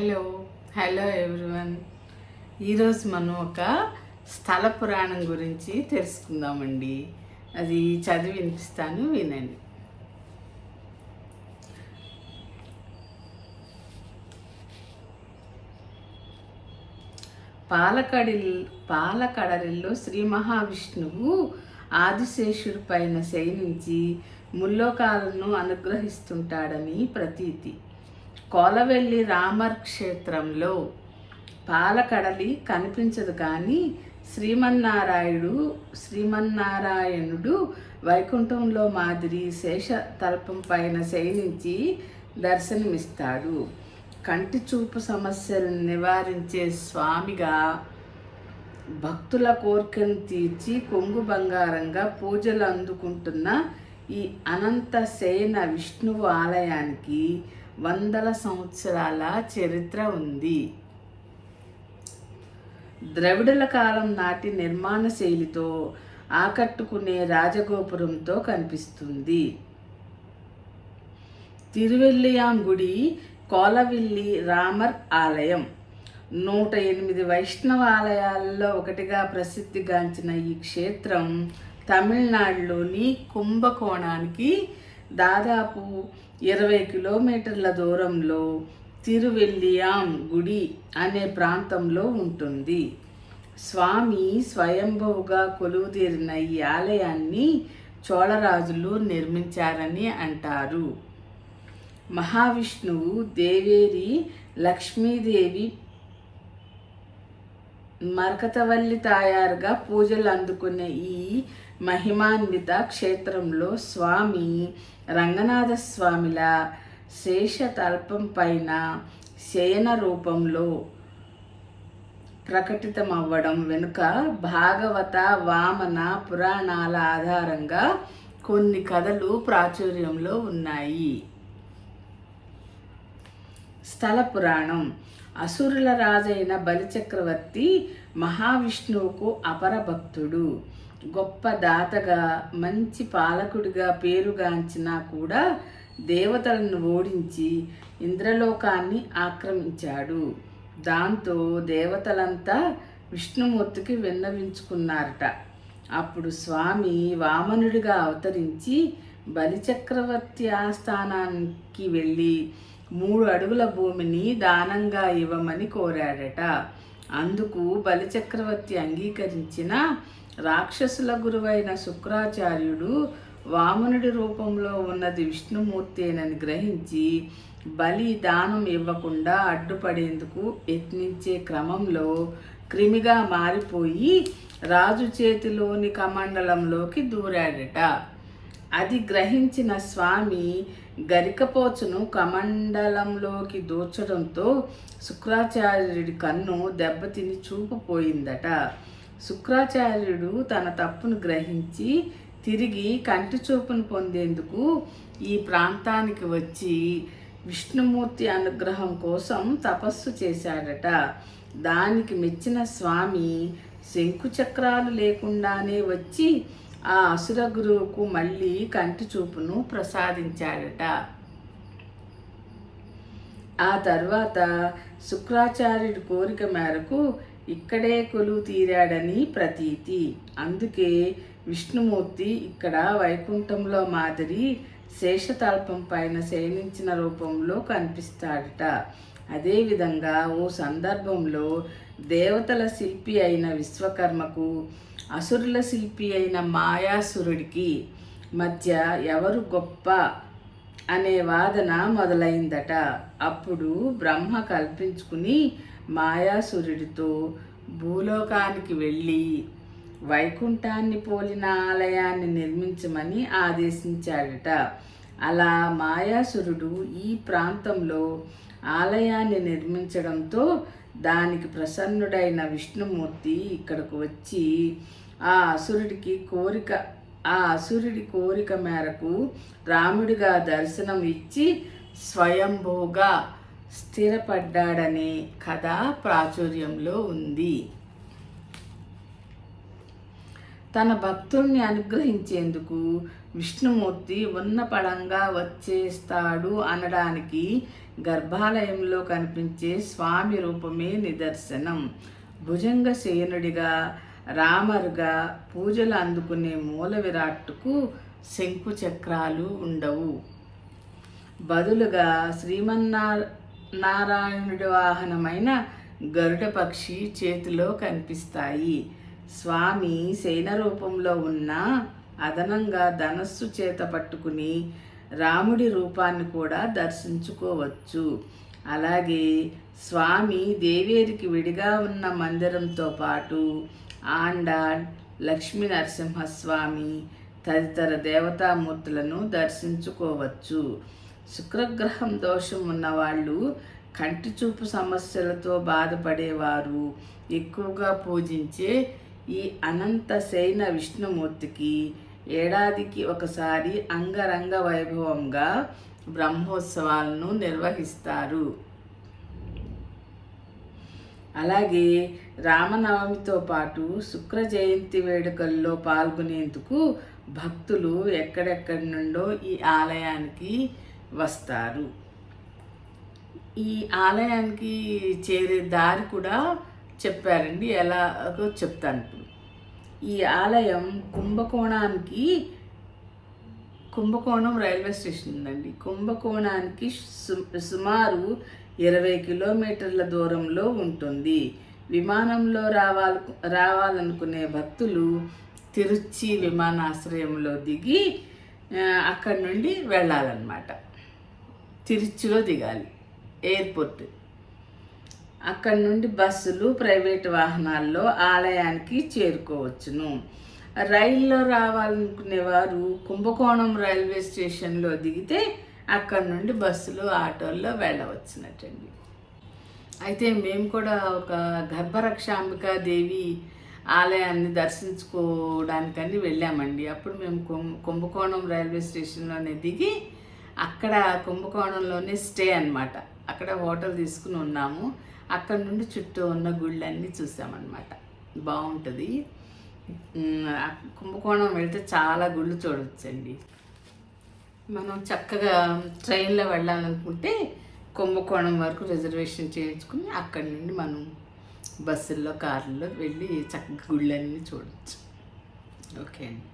Hello. Hello everyone. ఈరోజు మనం ఒక స్థల పురాణం గురించి తెలుసుకుందామండి. అది చదివి వినిపిస్తాను వినండి. పాలకడి పాలకడలిలో శ్రీ మహావిష్ణువు ఆదిశేషుడి పైన శయనించి ముల్లోకాలను అనుగ్రహిస్తుంటాడని ప్రతీతి. కోలవెల్లి రామర్ క్షేత్రంలో పాలకడలి కనిపించదు కానీ శ్రీమన్నారాయుడు శ్రీమన్నారాయణుడు వైకుంఠంలో మాదిరి శేష తల్పం పైన శయనించి దర్శనమిస్తాడు. కంటి చూపు సమస్యలను నివారించే స్వామిగా భక్తుల కోరికను తీర్చి కొంగు బంగారంగా పూజలు అందుకుంటున్న ఈ అనంత శయన విష్ణువు ఆలయానికి వందల సంవత్సరాల చరిత్ర ఉంది. ద్రవిడుల కాలం నాటి నిర్మాణ శైలితో ఆకట్టుకునే రాజగోపురంతో కనిపిస్తుంది. తిరువెల్లియాం గుడి కోలవిల్లి రామర్ ఆలయం. నూట ఎనిమిది వైష్ణవ ఆలయాల్లో ఒకటిగా ప్రసిద్ధిగాంచిన ఈ క్షేత్రం తమిళనాడులోని కుంభకోణానికి దాదాపు ఇరవై కిలోమీటర్ల దూరంలో తిరువెల్లియాం గుడి అనే ప్రాంతంలో ఉంటుంది. స్వామి స్వయంభువుగా కొలువుదీరిన ఈ ఆలయాన్ని చోళరాజులు నిర్మించారని అంటారు. మహావిష్ణువు దేవేరి లక్ష్మీదేవి మరకతవల్లి తాయారుగా పూజలు అందుకునే ఈ మహిమాన్విత క్షేత్రంలో స్వామి రంగనాథ స్వామిల శేషతల్పం పైన శయన రూపంలో ప్రకటితమవ్వడం వెనుక భాగవత వామన పురాణాల ఆధారంగా కొన్ని కథలు ప్రాచుర్యంలో ఉన్నాయి. స్థల పురాణం. అసురుల రాజైన బలిచక్రవర్తి మహావిష్ణువుకు అపర భక్తుడు. గొప్ప దాతగా మంచి పాలకుడిగా పేరుగాంచినా కూడా దేవతలను ఓడించి ఇంద్రలోకాన్ని ఆక్రమించాడు. దాంతో దేవతలంతా విష్ణుమూర్తికి విన్నవించుకున్నారట. అప్పుడు స్వామి వామనుడిగా అవతరించి బలిచక్రవర్తి ఆస్థానానికి వెళ్ళి మూడు అడుగుల భూమిని దానంగా ఇవ్వమని కోరాడట. అందుకు బలిచక్రవర్తి అంగీకరించిన రాక్షసుల గురువైన శుక్రాచార్యుడు వామనుడి రూపంలో ఉన్నది విష్ణుమూర్తేనని గ్రహించి బలి దానం ఇవ్వకుండా అడ్డుపడేందుకు యత్నించే క్రమంలో క్రిమిగా మారిపోయి రాజు చేతిలోని కమండలంలోకి దూరాడట. అది గ్రహించిన స్వామి గరికపోచును కమండలంలోకి దూర్చడంతో శుక్రాచార్యుడి కన్ను దెబ్బతిని చూపు పోయిందట. శుక్రాచార్యుడు తన తప్పును గ్రహించి తిరిగి కంటి చూపును పొందేందుకు ఈ ప్రాంతానికి వచ్చి విష్ణుమూర్తి అనుగ్రహం కోసం తపస్సు చేశాడట. దానికి మెచ్చిన స్వామి శంకుచక్రాలు లేకుండానే వచ్చి ఆ అసుర గురువుకు మళ్ళీ కంటి చూపును ప్రసాదించాడట. ఆ తర్వాత శుక్రాచార్యుడి కోరిక మేరకు ఇక్కడే కొలువు తీరాడని ప్రతీతి. అందుకే విష్ణుమూర్తి ఇక్కడ వైకుంఠంలో మాదిరి శేషతల్పం పైన శయనించిన రూపంలో కనిపిస్తాడట. అదేవిధంగా ఓ సందర్భంలో దేవతల శిల్పి అయిన విశ్వకర్మకు అసురుల శిల్పి అయిన మాయాసురుడికి మధ్య ఎవరు గొప్ప అనే వాదన మొదలైందట. అప్పుడు బ్రహ్మ కల్పించుకుని మాయాసురుడితో భూలోకానికి వెళ్ళి వైకుంఠాన్ని పోలిన ఆలయాన్ని నిర్మించమని ఆదేశించాడట. అలా మాయాసురుడు ఈ ప్రాంతంలో ఆలయాన్ని నిర్మించడంతో దానికి ప్రసన్నుడైన విష్ణుమూర్తి ఇక్కడకు వచ్చి ఆ అసురుడికి కోరిక ఆ అసురుడి కోరిక మేరకు రాముడిగా దర్శనం ఇచ్చి స్వయంభూగా స్థిరపడ్డాడనే కథ ప్రాచుర్యంలో ఉంది. తన భక్తుల్ని అనుగ్రహించేందుకు విష్ణుమూర్తి ఉన్నపడంగా వచ్చేస్తాడు అనడానికి గర్భాలయంలో కనిపించే స్వామి రూపమే నిదర్శనం. భుజంగ శయనుడిగా రామరుగా పూజలు అందుకునే మూల విరాట్టుకు శంకు చక్రాలు ఉండవు. బదులుగా శ్రీమన్నార నారాయణుడి వాహనమైన గరుడ పక్షి చేతిలో కనిపిస్తాయి. స్వామి శయన రూపంలో ఉన్న అదనంగా ధనస్సు చేత పట్టుకుని రాముడి రూపాన్ని కూడా దర్శించుకోవచ్చు. అలాగే స్వామి దేవేరికి విడిగా ఉన్న మందిరంతో పాటు ఆండాళ్ లక్ష్మీ నరసింహస్వామి తదితర దేవతామూర్తులను దర్శించుకోవచ్చు. శుక్రగ్రహం దోషం ఉన్నవాళ్ళు కంటి చూపు సమస్యలతో బాధపడేవారు. ఎక్కువగా పూజించే ఈ అనంత శయన విష్ణుమూర్తికి ఏడాదికి ఒకసారి అంగరంగ వైభవంగా బ్రహ్మోత్సవాలను నిర్వహిస్తారు. అలాగే రామనవమితో పాటు శుక్ర జయంతి వేడుకల్లో పాల్గొనేందుకు భక్తులు ఎక్కడెక్కడి నుండో ఈ ఆలయానికి వస్తారు. ఈ ఆలయానికి చేరే దారి కూడా చెప్పారండి. ఎలాగో చెప్తాను ఇప్పుడు. ఈ ఆలయం కుంభకోణానికి కుంభకోణం రైల్వే స్టేషన్ ఉందండి. కుంభకోణానికి సుమారు ఇరవై కిలోమీటర్ల దూరంలో ఉంటుంది. విమానంలో రావాలి రావాలనుకునే భక్తులు తిరుచి విమానాశ్రయంలో దిగి అక్కడి నుండి వెళ్ళాలన్నమాట. తిరుచిలో దిగాలి ఎయిర్పోర్ట్. అక్కడి నుండి బస్సులు ప్రైవేట్ వాహనాల్లో ఆలయానికి చేరుకోవచ్చును. రైల్లో రావాలనుకునేవారు కుంభకోణం రైల్వే స్టేషన్లో దిగితే అక్కడ నుండి బస్సులు ఆటోల్లో వెళ్ళవచ్చునటండి. అయితే మేము కూడా ఒక గర్భరక్షాంబికా దేవి ఆలయాన్ని దర్శించుకోవడానికని వెళ్ళామండి. అప్పుడు మేము కుంభకోణం రైల్వే స్టేషన్లోనే దిగి అక్కడ కుంభకోణంలోనే స్టే అనమాట అక్కడ హోటల్ తీసుకుని ఉన్నాము. అక్కడ నుండి చుట్టూ ఉన్న గుళ్ళన్నీ చూసామన్నమాట. బాగుంటుంది. కుంభకోణం వెళ్తే చాలా గుళ్ళు చూడవచ్చండి మనం చక్కగా ట్రైన్లో వెళ్ళాలనుకుంటే కుంభకోణం వరకు రిజర్వేషన్ చేయించుకుని అక్కడి నుండి మనం బస్సుల్లో కార్లలో వెళ్ళి చక్కగా గుళ్ళన్నీ చూడవచ్చు ఓకే అండి.